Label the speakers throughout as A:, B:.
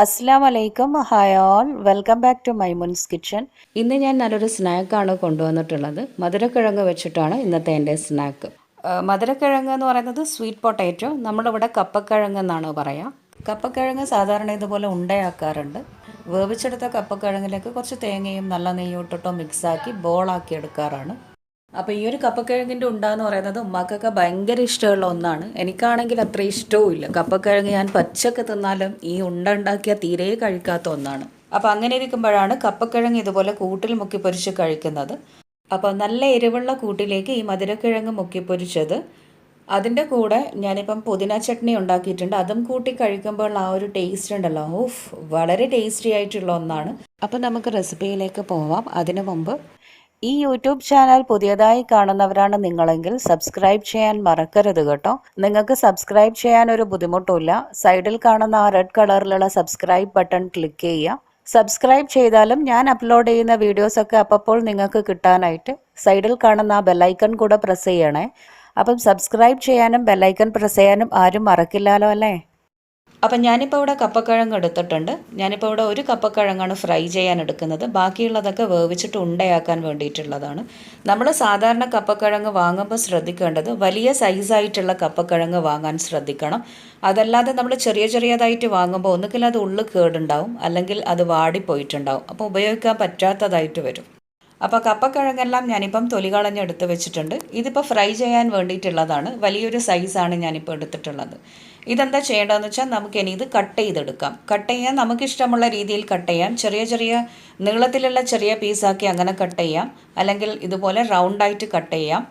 A: അസ്സാം വലൈക്കും hi all welcome back to Maimoon's kitchen. ഇന്ന് ഞാൻ നല്ലൊരു സ്നാക്കാണ് കൊണ്ടുവന്നിട്ടുള്ളത്. മധുരക്കിഴങ്ങ് വെച്ചിട്ടാണ് ഇന്നത്തെ എന്റെ സ്നാക്ക്. മധുരക്കിഴങ്ങ് എന്ന് പറയുന്നത് സ്വീറ്റ് പൊട്ടാറ്റോ? നമ്മളിവിടെ കപ്പക്കിഴങ്ങ് എന്നാണ് പറയാം. കപ്പക്കിഴങ്ങ് സാധാരണ ഇതുപോലെ ഉണ്ടയാക്കാറുണ്ട്. വേവിച്ചെടുത്ത കപ്പക്കിഴങ്ങിലേക്ക് കുറച്ച് തേങ്ങയും നല്ല നെയ്യും ഇട്ടിട്ടോ മിക്സാക്കി ബോളാക്കി എടുക്കാറാണ്. അപ്പോൾ ഈ ഒരു കപ്പക്കിഴങ്ങിന്റെ ഉണ്ടാന്ന് പറയുന്നത് ഉമ്മാക്കൊക്കെ ഭയങ്കര ഇഷ്ടമുള്ള ഒന്നാണ്. എനിക്കാണെങ്കിൽ അത്ര ഇഷ്ടവും ഇല്ല. കപ്പക്കിഴങ്ങ് ഞാൻ പച്ചക്ക് തിന്നാലും ഈ ഉണ്ട ഉണ്ടാക്കിയ തീരെ കഴിക്കാത്ത ഒന്നാണ്. അപ്പോൾ അങ്ങനെ ഇരിക്കുമ്പോഴാണ് കപ്പക്കിഴങ്ങ് ഇതുപോലെ കൂട്ടിൽ മുക്കി പൊരിച്ച് കഴിക്കുന്നത്. അപ്പോൾ നല്ല എരിവുള്ള കൂട്ടിലേക്ക് ഈ മധുരക്കിഴങ്ങ് മുക്കി പൊരിച്ചത് അതിന്റെ കൂടെ ഞാനിപ്പം പുതിന ചട്നി ഉണ്ടാക്കിയിട്ടുണ്ട്. അതും കൂട്ടി കഴിക്കുമ്പോൾ ആ ഒരു ടേസ്റ്റ് ഉണ്ടല്ലോ. ഓഫ് വളരെ ടേസ്റ്റി ആയിട്ടുള്ള ഒന്നാണ്. അപ്പം നമുക്ക് റെസിപ്പിയിലേക്ക് പോവാം. അതിനു മുമ്പ് ഈ യൂട്യൂബ് ചാനൽ പുതിയതായി കാണുന്നവരാണ് നിങ്ങളെങ്കിൽ സബ്സ്ക്രൈബ് ചെയ്യാൻ മറക്കരുത് കേട്ടോ. നിങ്ങൾക്ക് സബ്സ്ക്രൈബ് ചെയ്യാൻ ഒരു ബുദ്ധിമുട്ടുമില്ല. സൈഡിൽ കാണുന്ന ആ റെഡ് കളറിലുള്ള സബ്സ്ക്രൈബ് ബട്ടൺ ക്ലിക്ക് ചെയ്യുക. സബ്സ്ക്രൈബ് ചെയ്താലും ഞാൻ അപ്ലോഡ് ചെയ്യുന്ന വീഡിയോസൊക്കെ അപ്പോൾ നിങ്ങൾക്ക് കിട്ടാനായിട്ട് സൈഡിൽ കാണുന്ന ആ ബെല്ലൈക്കൺ കൂടെ പ്രസ് ചെയ്യണേ. അപ്പം സബ്സ്ക്രൈബ് ചെയ്യാനും ബെല്ലൈക്കൺ പ്രസ് ചെയ്യാനും ആരും മറക്കില്ലല്ലോ അല്ലേ? അപ്പം ഞാനിപ്പോൾ ഇവിടെ കപ്പക്കിഴങ്ങ് എടുത്തിട്ടുണ്ട്. ഞാനിപ്പോൾ ഇവിടെ ഒരു കപ്പക്കിഴങ്ങാണ് ഫ്രൈ ചെയ്യാൻ എടുക്കുന്നത്. ബാക്കിയുള്ളതൊക്കെ വേവിച്ചിട്ട് ഉണ്ടയാക്കാൻ വേണ്ടിയിട്ടുള്ളതാണ്. നമ്മൾ സാധാരണ കപ്പക്കിഴങ്ങ് വാങ്ങുമ്പോൾ ശ്രദ്ധിക്കേണ്ടത് വലിയ സൈസായിട്ടുള്ള കപ്പക്കിഴങ്ങ് വാങ്ങാൻ ശ്രദ്ധിക്കണം. അതല്ലാതെ നമ്മൾ ചെറിയ ചെറിയതായിട്ട് വാങ്ങുമ്പോൾ ഒന്നുകിൽ അത് ഉള്ളു കേടുണ്ടാവും അല്ലെങ്കിൽ അത് വാടിപ്പോയിട്ടുണ്ടാവും. അപ്പോൾ ഉപയോഗിക്കാൻ പറ്റാത്തതായിട്ട് വരും. അപ്പോൾ കപ്പക്കിഴങ്ങെല്ലാം ഞാനിപ്പം തൊലി കളഞ്ഞെടുത്ത് വെച്ചിട്ടുണ്ട്. ഇതിപ്പോൾ ഫ്രൈ ചെയ്യാൻ വേണ്ടിയിട്ടുള്ളതാണ്. വലിയൊരു സൈസാണ് ഞാനിപ്പോൾ എടുത്തിട്ടുള്ളത്. ഇതെന്താ ചെയ്യേണ്ടതെന്ന് വെച്ചാൽ നമുക്ക് ഇനി ഇത് കട്ട് ചെയ്തെടുക്കാം. കട്ട് ചെയ്യാൻ നമുക്കിഷ്ടമുള്ള രീതിയിൽ കട്ട് ചെയ്യാം. ചെറിയ ചെറിയ നീളത്തിലുള്ള ചെറിയ പീസാക്കി അങ്ങനെ കട്ട് ചെയ്യാം. അല്ലെങ്കിൽ ഇതുപോലെ റൗണ്ടായിട്ട് കട്ട് ചെയ്യാം.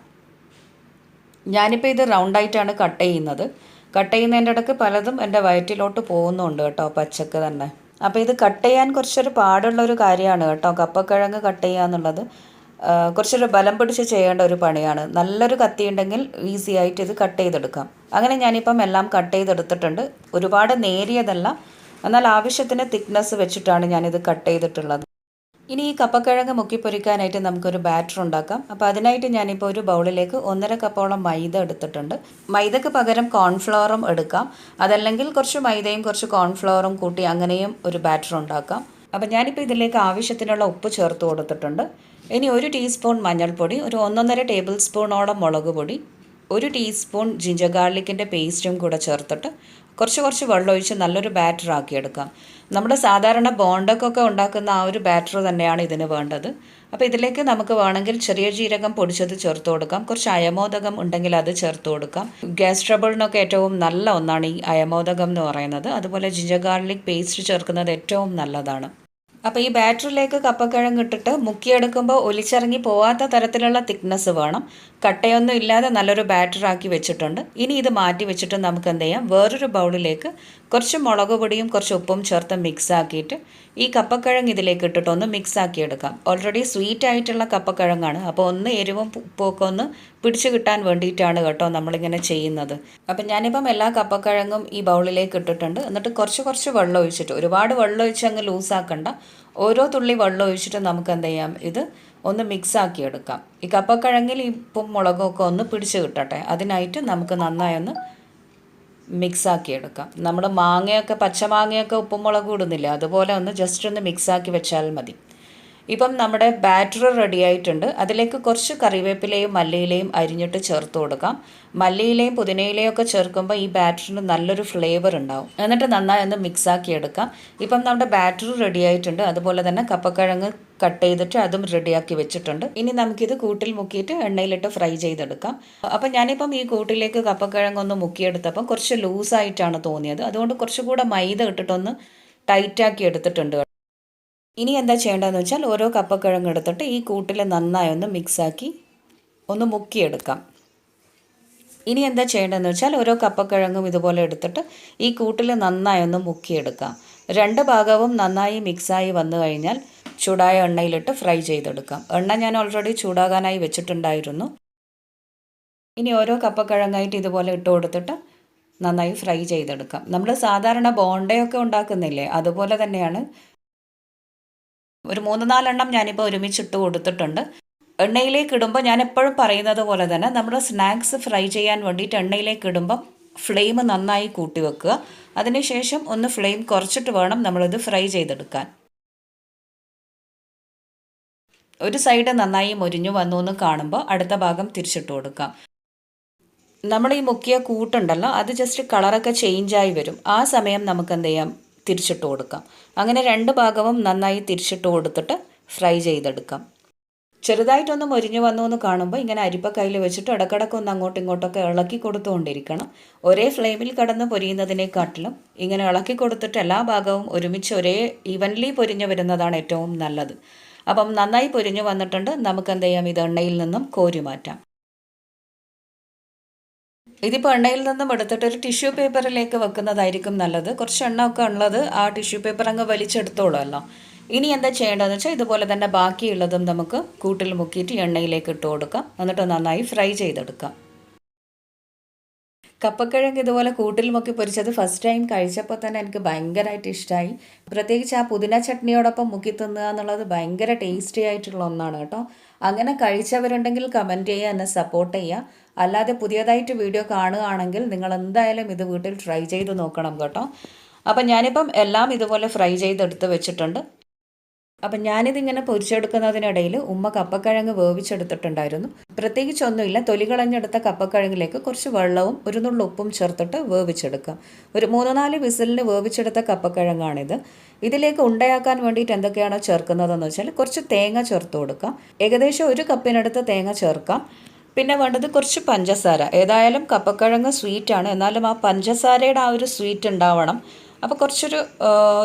A: ഞാനിപ്പോൾ ഇത് റൗണ്ടായിട്ടാണ് കട്ട് ചെയ്യുന്നത്. കട്ട് ചെയ്യുന്നതിന്റെ ഇടയ്ക്ക് പലതും എന്റെ വയറ്റിലോട്ട് പോകുന്നുണ്ട് കേട്ടോ പച്ചക്ക് തന്നെ. അപ്പോൾ ഇത് കട്ട് ചെയ്യാൻ കുറച്ചൊരു പാടുള്ളൊരു കാര്യമാണ് കേട്ടോ. കപ്പക്കിഴങ്ങ് കട്ട് ചെയ്യുക എന്നുള്ളത് കുറച്ചൊരു ബലം പിടിച്ച് ചെയ്യേണ്ട ഒരു പണിയാണ്. നല്ലൊരു കത്തി ഉണ്ടെങ്കിൽ ഈസി ആയിട്ട് ഇത് കട്ട് ചെയ്തെടുക്കാം. അങ്ങനെ ഞാനിപ്പം എല്ലാം കട്ട് ചെയ്തെടുത്തിട്ടുണ്ട്. ഒരുപാട് നേരിയതല്ല. എന്നാൽ ആവശ്യത്തിന് തിക്നെസ് വെച്ചിട്ടാണ് ഞാനിത് കട്ട് ചെയ്തിട്ടുള്ളത്. ഇനി ഈ കപ്പക്കിഴങ്ങ് മുക്കിപ്പൊരിക്കാനായിട്ട് നമുക്കൊരു ബാറ്റർ ഉണ്ടാക്കാം. അപ്പോൾ അതിനായിട്ട് ഞാനിപ്പോൾ ഒരു ബൗളിലേക്ക് ഒന്നര കപ്പോളം മൈദ എടുത്തിട്ടുണ്ട്. മൈദക്ക് പകരം കോൺഫ്ലവറും എടുക്കാം. അതല്ലെങ്കിൽ കുറച്ച് മൈദയും കുറച്ച് കോൺഫ്ലവറും കൂട്ടി അങ്ങനെയും ഒരു ബാറ്റർ ഉണ്ടാക്കാം. അപ്പോൾ ഞാനിപ്പോൾ ഇതിലേക്ക് ആവശ്യത്തിനുള്ള ഉപ്പ് ചേർത്ത് കൊടുത്തിട്ടുണ്ട്. ഇനി ഒരു ടീസ്പൂൺ മഞ്ഞൾപ്പൊടി ഒരു ഒന്നൊന്നര ടേബിൾ സ്പൂണോളം മുളക് പൊടി ഒരു ടീസ്പൂൺ ജിഞ്ചർ ഗാർലിക്കിന്റെ പേസ്റ്റും കൂടെ ചേർത്തിട്ട് കുറച്ച് കുറച്ച് വെള്ളം ഒഴിച്ച് നല്ലൊരു ബാറ്റർ ആക്കിയെടുക്കാം. നമ്മുടെ സാധാരണ ബോണ്ടക്കൊക്കെ ഉണ്ടാക്കുന്ന ആ ഒരു ബാറ്റർ തന്നെയാണ് ഇതിന് വേണ്ടത്. അപ്പോൾ ഇതിലേക്ക് നമുക്ക് വേണമെങ്കിൽ ചെറിയ ജീരകം പൊടിച്ചത് ചേർത്ത് കൊടുക്കാം. കുറച്ച് അയമോദകം ഉണ്ടെങ്കിൽ അത് ചേർത്ത് കൊടുക്കാം. ഗ്യാസ് ട്രബിളിനൊക്കെ ഏറ്റവും നല്ല ഒന്നാണ് ഈ അയമോദകം എന്ന് പറയുന്നത്. അതുപോലെ ജിഞ്ചർ ഗാർലിക് പേസ്റ്റ് ചേർക്കുന്നത് ഏറ്റവും നല്ലതാണ്. അപ്പോൾ ഈ ബാറ്ററിലേക്ക് കപ്പക്കിഴങ്ങ് ഇട്ടിട്ട് മുക്കിയെടുക്കുമ്പോൾ ഒലിച്ചിറങ്ങി പോവാത്ത തരത്തിലുള്ള തിക്നെസ് വേണം. കട്ടയൊന്നും ഇല്ലാതെ നല്ലൊരു ബാറ്ററാക്കി വെച്ചിട്ടുണ്ട്. ഇനി ഇത് മാറ്റി വെച്ചിട്ട് നമുക്ക് എന്ത് ചെയ്യാം? വേറൊരു ബൗളിലേക്ക് കുറച്ച് മുളക് പൊടിയും കുറച്ച് ഉപ്പും ചേർത്ത് മിക്സ് ആക്കിയിട്ട് ഈ കപ്പക്കിഴങ്ങ് ഇതിലേക്ക് ഇട്ടിട്ട് ഒന്ന് മിക്സ് ആക്കി എടുക്കാം ഓൾറെഡി സ്വീറ്റ് ആയിട്ടുള്ള കപ്പക്കിഴങ്ങാണ്. അപ്പോൾ ഒന്ന് എരിവും ഉപ്പൊക്കെ ഒന്ന് പിടിച്ചു കിട്ടാൻ വേണ്ടിയിട്ടാണ് കേട്ടോ നമ്മളിങ്ങനെ ചെയ്യുന്നത്. അപ്പം ഞാനിപ്പം എല്ലാ കപ്പക്കിഴങ്ങും ഈ ബൗളിലേക്ക് ഇട്ടിട്ടുണ്ട്. എന്നിട്ട് കുറച്ച് കുറച്ച് വെള്ളം ഒഴിച്ചിട്ട് ഒരുപാട് വെള്ളം ഒഴിച്ച് അങ്ങ് ലൂസാക്കണ്ട. ഓരോ തുള്ളി വെള്ളം ഒഴിച്ചിട്ട് നമുക്ക് എന്ത് ചെയ്യാം? ഇത് ഒന്ന് മിക്സ് ആക്കി എടുക്കാം. ഈ കപ്പക്കിഴങ്ങിൽ ഇപ്പം മുളകൊക്കെ ഒന്ന് പിടിച്ച് കിട്ടട്ടെ. അതിനായിട്ട് നമുക്ക് നന്നായി ഒന്ന് മിക്സ് ആക്കി എടുക്കാം. നമ്മൾ മാങ്ങയൊക്കെ പച്ചമാങ്ങയൊക്കെ ഉപ്പും മുളകും ഇടുന്നില്ല? അതുപോലെ ഒന്ന് ജസ്റ്റ് ഒന്ന് മിക്സ് ആക്കി വെച്ചാൽ മതി. ഇപ്പം നമ്മുടെ ബാറ്റർ റെഡി ആയിട്ടുണ്ട്. അതിലേക്ക് കുറച്ച് കറിവേപ്പിലയും മല്ലിയിലയും അരിഞ്ഞിട്ട് ചേർത്ത് കൊടുക്കാം. മല്ലിയിലയും പുതിനയിലയും ഒക്കെ ചേർക്കുമ്പോൾ ഈ ബാറ്ററിന് നല്ലൊരു ഫ്ലേവർ ഉണ്ടാവും. എന്നിട്ട് നന്നായി ഒന്ന് മിക്സാക്കി എടുക്കാം. ഇപ്പം നമ്മുടെ ബാറ്റർ റെഡി ആയിട്ടുണ്ട്. അതുപോലെ തന്നെ കപ്പക്കിഴങ്ങ് കട്ട് ചെയ്തിട്ട് അതും റെഡിയാക്കി വെച്ചിട്ടുണ്ട്. ഇനി നമുക്കിത് കൂട്ടിൽ മുക്കിയിട്ട് എണ്ണയിലിട്ട് ഫ്രൈ ചെയ്തെടുക്കാം. അപ്പം ഞാനിപ്പം ഈ കൂട്ടിലേക്ക് കപ്പക്കിഴങ്ങൊന്ന് മുക്കിയെടുത്തപ്പം കുറച്ച് ലൂസായിട്ടാണ് തോന്നിയത്. അതുകൊണ്ട് കുറച്ചുകൂടെ മൈദ ഇട്ടിട്ടൊന്ന് ടൈറ്റാക്കി എടുത്തിട്ടുണ്ട് ഇനി എന്താ ചെയ്യേണ്ടതെന്ന് വെച്ചാൽ ഓരോ കപ്പക്കിഴങ്ങ് എടുത്തിട്ട് ഈ കൂട്ടിൽ നന്നായി ഒന്ന് മിക്സാക്കി ഒന്ന് മുക്കിയെടുക്കാം. ഇനി എന്താ ചെയ്യേണ്ടതെന്ന് വെച്ചാൽ ഓരോ കപ്പക്കിഴങ്ങും ഇതുപോലെ എടുത്തിട്ട് ഈ കൂട്ടിൽ നന്നായി ഒന്ന് മുക്കിയെടുക്കാം. രണ്ട് ഭാഗവും നന്നായി മിക്സായി വന്നു കഴിഞ്ഞാൽ ചൂടായ എണ്ണയിലിട്ട് ഫ്രൈ ചെയ്തെടുക്കാം. എണ്ണ ഞാൻ ഓൾറെഡി ചൂടാകാനായി വെച്ചിട്ടുണ്ടായിരുന്നു. ഇനി ഓരോ കപ്പക്കിഴങ്ങായിട്ട് ഇതുപോലെ ഇട്ട് കൊടുത്തിട്ട് നന്നായി ഫ്രൈ ചെയ്തെടുക്കാം. നമ്മൾ സാധാരണ ബോണ്ടയൊക്കെ ഉണ്ടാക്കുന്നില്ലേ? അതുപോലെ തന്നെയാണ് ഒരു മൂന്ന് നാലെണ്ണം ഞാനിപ്പോൾ ഒരുമിച്ചിട്ട് കൊടുത്തിട്ടുണ്ട്. എണ്ണയിലേക്ക് ഇടുമ്പോൾ ഞാൻ എപ്പോഴും പറയുന്നത് പോലെ തന്നെ നമ്മൾ സ്നാക്സ് ഫ്രൈ ചെയ്യാൻ വേണ്ടിയിട്ട് എണ്ണയിലേക്ക് ഇടുമ്പം ഫ്ലെയിം നന്നായി കൂട്ടി വെക്കുക. അതിനുശേഷം ഒന്ന് ഫ്ലെയിം കുറച്ചിട്ട് വേണം നമ്മളിത് ഫ്രൈ ചെയ്തെടുക്കാൻ. ഒരു സൈഡ് നന്നായി മുരിഞ്ഞു വന്നു എന്ന് കാണുമ്പോൾ അടുത്ത ഭാഗം തിരിച്ചിട്ട് കൊടുക്കാം. നമ്മൾ ഈ മുക്കിയ കൂട്ടുണ്ടല്ലോ അത് ജസ്റ്റ് കളറൊക്കെ ചേഞ്ചായി വരും. ആ സമയം നമുക്ക് എന്ത് ചെയ്യാം? തിരിച്ചിട്ട് കൊടുക്കാം. അങ്ങനെ രണ്ട് ഭാഗവും നന്നായി തിരിച്ചിട്ട് കൊടുത്തിട്ട് ഫ്രൈ ചെയ്തെടുക്കാം. ചെറുതായിട്ടൊന്ന് മൊരിഞ്ഞു വന്നു എന്ന് കാണുമ്പോൾ ഇങ്ങനെ അരിപ്പ കയ്യിൽ വെച്ചിട്ട് ഇടക്കിടക്ക് ഒന്ന് അങ്ങോട്ടും ഇങ്ങോട്ടൊക്കെ ഇളക്കി കൊടുത്തുകൊണ്ടിരിക്കണം. ഒരേ ഫ്ലെയിമിൽ കടന്ന് പൊരിയുന്നതിനെക്കാട്ടിലും ഇങ്ങനെ ഇളക്കി കൊടുത്തിട്ട് എല്ലാ ഭാഗവും ഒരുമിച്ച് ഒരേ ഈവൻലി പൊരിഞ്ഞു വരുന്നതാണ് ഏറ്റവും നല്ലത്. അപ്പം നന്നായി പൊരിഞ്ഞു വന്നിട്ടുണ്ട്. നമുക്ക് എന്ത് ചെയ്യാം? ഇത് എണ്ണയിൽ നിന്നും കോരി മാറ്റാം. ഇതിപ്പോൾ എണ്ണയിൽ നിന്നും എടുത്തിട്ട് ഒരു ടിഷ്യൂ പേപ്പറിലേക്ക് വെക്കുന്നതായിരിക്കും നല്ലത്. കുറച്ച് എണ്ണ ഒക്കെ ഉള്ളത് ആ ടിഷ്യൂ പേപ്പർ അങ്ങ് വലിച്ചെടുത്തോളുമല്ലോ ഇനി എന്താ ചെയ്യേണ്ടതെന്ന് വെച്ചാൽ ഇതുപോലെ തന്നെ ബാക്കിയുള്ളതും നമുക്ക് കൂട്ടിൽ മുക്കിയിട്ട് എണ്ണയിലേക്ക് ഇട്ട് കൊടുക്കാം. എന്നിട്ട് നന്നായി ഫ്രൈ ചെയ്തെടുക്കാം. കപ്പക്കിഴങ്ങ് ഇതുപോലെ കൂട്ടിൽ മുക്കി പൊരിച്ചത് ഫസ്റ്റ് ടൈം കഴിച്ചപ്പോൾ തന്നെ എനിക്ക് ഭയങ്കരമായിട്ട് ഇഷ്ടമായി പ്രത്യേകിച്ച് ആ പുതിന ചട്നിയോടൊപ്പം മുക്കി തിന്നുക എന്നുള്ളത് ഭയങ്കര ടേസ്റ്റി ആയിട്ടുള്ള ഒന്നാണ് കേട്ടോ. അങ്ങനെ കഴിച്ചവരുണ്ടെങ്കിൽ കമന്റ് ചെയ്യുക എന്നെ സപ്പോർട്ട് ചെയ്യുക. അല്ലാതെ പുതിയതായിട്ട് വീഡിയോ കാണുകയാണെങ്കിൽ നിങ്ങൾ എന്തായാലും ഇത് വീട്ടിൽ ട്രൈ ചെയ്ത് നോക്കണം കേട്ടോ. അപ്പം ഞാനിപ്പം എല്ലാം ഇതുപോലെ ഫ്രൈ ചെയ്തെടുത്ത് വെച്ചിട്ടുണ്ട്. അപ്പം ഞാനിതിങ്ങനെ പൊരിച്ചെടുക്കുന്നതിനിടയിൽ ഉമ്മ കപ്പക്കിഴങ്ങ് വേവിച്ചെടുത്തിട്ടുണ്ടായിരുന്നു. പ്രത്യേകിച്ചൊന്നുമില്ല തൊലി കളഞ്ഞെടുത്ത കപ്പക്കിഴങ്ങിലേക്ക് കുറച്ച് വെള്ളവും ഒരു നുള്ളു ഉപ്പും ചേർത്തിട്ട് വേവിച്ചെടുക്കാം ഒരു മൂന്ന് നാല് വിസിലിന് വേവിച്ചെടുത്ത കപ്പക്കിഴങ്ങാണിത്. ഇതിലേക്ക് ഉണ്ടയാക്കാൻ വേണ്ടിയിട്ട് എന്തൊക്കെയാണോ ചേർക്കുന്നതെന്ന് വെച്ചാൽ കുറച്ച് തേങ്ങ ചേർത്ത് കൊടുക്കാം ഏകദേശം ഒരു കപ്പിനടുത്ത് തേങ്ങ ചേർക്കാം. പിന്നെ വേണ്ടത് കുറച്ച് പഞ്ചസാര. ഏതായാലും കപ്പക്കിഴങ്ങ് സ്വീറ്റാണ് എന്നാലും ആ പഞ്ചസാരയുടെ ആ ഒരു സ്വീറ്റ് ഉണ്ടാവണം. അപ്പോൾ കുറച്ചൊരു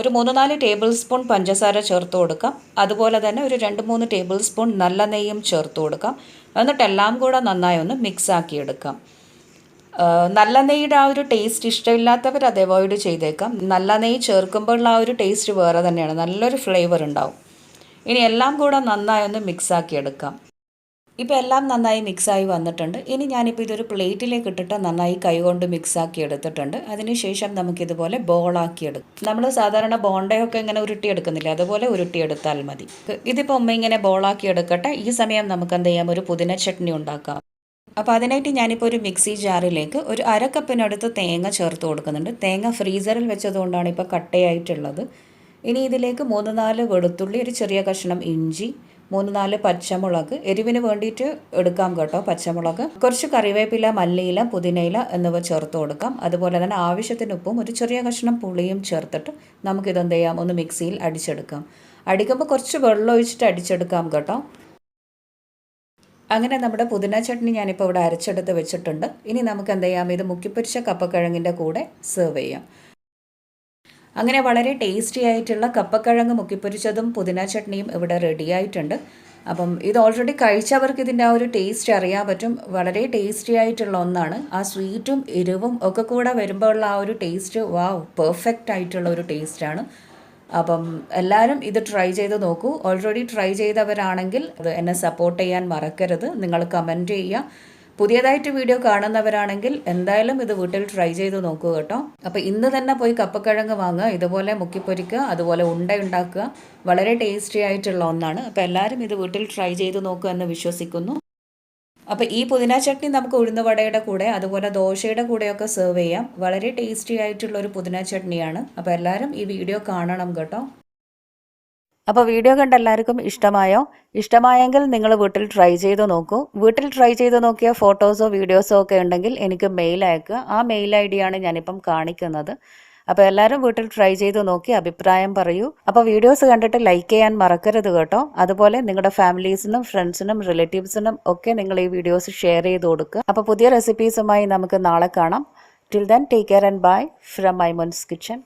A: ഒരു മൂന്ന് നാല് ടേബിൾ സ്പൂൺ പഞ്ചസാര ചേർത്ത് കൊടുക്കാം. അതുപോലെ തന്നെ ഒരു രണ്ട് മൂന്ന് ടേബിൾ സ്പൂൺ നല്ല നെയ്യും ചേർത്ത് കൊടുക്കാം. എന്നിട്ട് എല്ലാം കൂടെ നന്നായി ഒന്ന് മിക്സ് ആക്കി എടുക്കാം. നല്ല നെയ്യുടെ ആ ഒരു ടേസ്റ്റ് ഇഷ്ടമില്ലാത്തവർ അത് അവോയ്ഡ് ചെയ്തേക്കാം. നല്ല നെയ്യ് ചേർക്കുമ്പോഴുള്ള ആ ഒരു ടേസ്റ്റ് വേറെ തന്നെയാണ്. നല്ലൊരു ഫ്ലേവർ ഉണ്ടാവും. ഇനി എല്ലാം കൂടെ നന്നായി ഒന്ന് മിക്സ് ആക്കി എടുക്കാം. ഇപ്പോൾ എല്ലാം നന്നായി മിക്സായി വന്നിട്ടുണ്ട്. ഇനി ഞാനിപ്പോൾ ഇതൊരു പ്ലേറ്റിലേക്ക് ഇട്ടിട്ട് നന്നായി കൈകൊണ്ട് മിക്സാക്കി എടുത്തിട്ടുണ്ട്. അതിനുശേഷം നമുക്കിതുപോലെ ബോളാക്കി എടുക്കും. നമ്മൾ സാധാരണ ബോണ്ടയൊക്കെ ഇങ്ങനെ ഉരുട്ടിയെടുക്കുന്നില്ല? അതുപോലെ ഉരുട്ടിയെടുത്താൽ മതി. ഇതിപ്പോൾ ഉമ്മ ഇങ്ങനെ ബോളാക്കി എടുക്കട്ടെ. ഈ സമയം നമുക്ക് എന്ത് ചെയ്യാം? ഒരു പുതിന ചട്നി ഉണ്ടാക്കാം. അപ്പോൾ അതിനായിട്ട് ഞാനിപ്പോൾ ഒരു മിക്സി ജാറിലേക്ക് ഒരു അര കപ്പിനടുത്ത് തേങ്ങ ചേർത്ത് കൊടുക്കുന്നുണ്ട്. തേങ്ങ ഫ്രീസറിൽ വെച്ചതുകൊണ്ടാണ് ഇപ്പോൾ കട്ടയായിട്ടുള്ളത്. ഇനി ഇതിലേക്ക് മൂന്ന് നാല് വെളുത്തുള്ളി ഒരു ചെറിയ കഷ്ണം ഇഞ്ചി മൂന്ന് നാല് പച്ചമുളക്. എരിവിന് വേണ്ടിയിട്ട് എടുക്കാം കേട്ടോ പച്ചമുളക്. കുറച്ച് കറിവേപ്പില മല്ലിയില പുതിനയില എന്നിവ ചേർത്ത് കൊടുക്കാം. അതുപോലെ തന്നെ ആവശ്യത്തിന് ഉപ്പും ഒരു ചെറിയ കഷ്ണം പുളിയും ചേർത്തിട്ട് നമുക്കിതെന്ത് ചെയ്യാം? ഒന്ന് മിക്സിയിൽ അടിച്ചെടുക്കാം. അടിക്കുമ്പോൾ കുറച്ച് വെള്ളം ഒഴിച്ചിട്ട് അടിച്ചെടുക്കാം കേട്ടോ. അങ്ങനെ നമ്മുടെ പുതിന ചട്നി ഞാനിപ്പോൾ ഇവിടെ അരച്ചെടുത്ത് വെച്ചിട്ടുണ്ട്. ഇനി നമുക്ക് എന്ത് ചെയ്യാം? ഇത് മുക്കിപ്പൊരിച്ച കപ്പക്കിഴങ്ങിന്റെ കൂടെ സെർവ് ചെയ്യാം. അങ്ങനെ വളരെ ടേസ്റ്റി ആയിട്ടുള്ള കപ്പക്കിഴങ്ങ് മുക്കിപ്പൊരിച്ചതും പുതിന ചട്നിയും ഇവിടെ റെഡി ആയിട്ടുണ്ട്. അപ്പം ഇത് ഓൾറെഡി കഴിച്ചവർക്ക് ഇതിന്റെ ആ ഒരു ടേസ്റ്റ് അറിയാൻ പറ്റും. വളരെ ടേസ്റ്റി ആയിട്ടുള്ള ഒന്നാണ്. ആ സ്വീറ്റും എരിവും ഒക്കെ കൂടെ വരുമ്പോൾ ഉള്ള ആ ഒരു ടേസ്റ്റ് വാ പെർഫെക്റ്റ് ആയിട്ടുള്ള ഒരു ടേസ്റ്റാണ് അപ്പം എല്ലാവരും ഇത് ട്രൈ ചെയ്ത് നോക്കൂ. ഓൾറെഡി ട്രൈ ചെയ്തവരാണെങ്കിൽ എന്നെ സപ്പോർട്ട് ചെയ്യാൻ മറക്കരുത്. നിങ്ങൾ കമന്റ് ചെയ്യുക. പുതിയതായിട്ട് വീഡിയോ കാണുന്നവരാണെങ്കിൽ എന്തായാലും ഇത് വീട്ടിൽ ട്രൈ ചെയ്ത് നോക്കുക കേട്ടോ. അപ്പോൾ ഇന്ന് തന്നെ പോയി കപ്പക്കിഴങ്ങ് വാങ്ങുക ഇതുപോലെ മുക്കിപ്പൊരിക്കുക അതുപോലെ ഉണ്ട ഉണ്ടാക്കുക. വളരെ ടേസ്റ്റി ആയിട്ടുള്ള ഒന്നാണ്. അപ്പോൾ എല്ലാവരും ഇത് വീട്ടിൽ ട്രൈ ചെയ്ത് നോക്കുക എന്ന് വിശ്വസിക്കുന്നു. അപ്പോൾ ഈ പുതിന ചട്നി നമുക്ക് ഉഴുന്നുവടയുടെ കൂടെ അതുപോലെ ദോശയുടെ കൂടെയൊക്കെ സെർവ് ചെയ്യാം. വളരെ ടേസ്റ്റി ആയിട്ടുള്ള ഒരു പുതിന ചട്നിയാണ്. അപ്പോൾ എല്ലാവരും ഈ വീഡിയോ കാണണം കേട്ടോ. അപ്പോൾ വീഡിയോ കണ്ട എല്ലാവർക്കും ഇഷ്ടമായോ? ഇഷ്ടമായെങ്കിൽ നിങ്ങൾ വീട്ടിൽ ട്രൈ ചെയ്ത് നോക്കൂ. വീട്ടിൽ ട്രൈ ചെയ്ത് നോക്കിയ ഫോട്ടോസോ വീഡിയോസോ ഒക്കെ ഉണ്ടെങ്കിൽ എനിക്ക് മെയിൽ അയക്കുക. ആ മെയിൽ ഐ ഡിയാണ് ഞാനിപ്പം കാണിക്കുന്നത്. അപ്പോൾ എല്ലാവരും വീട്ടിൽ ട്രൈ ചെയ്ത് നോക്കി അഭിപ്രായം പറയൂ. അപ്പോൾ വീഡിയോസ് കണ്ടിട്ട് ലൈക്ക് ചെയ്യാൻ മറക്കരുത് കേട്ടോ. അതുപോലെ നിങ്ങളുടെ ഫാമിലീസിനും ഫ്രണ്ട്സിനും റിലേറ്റീവ്സിനും ഒക്കെ നിങ്ങൾ ഈ വീഡിയോസ് ഷെയർ ചെയ്ത് കൊടുക്കുക. അപ്പോൾ പുതിയ റെസിപ്പീസുമായി നമുക്ക് നാളെ കാണാം. Till then take care and bye from Maimoon's kitchen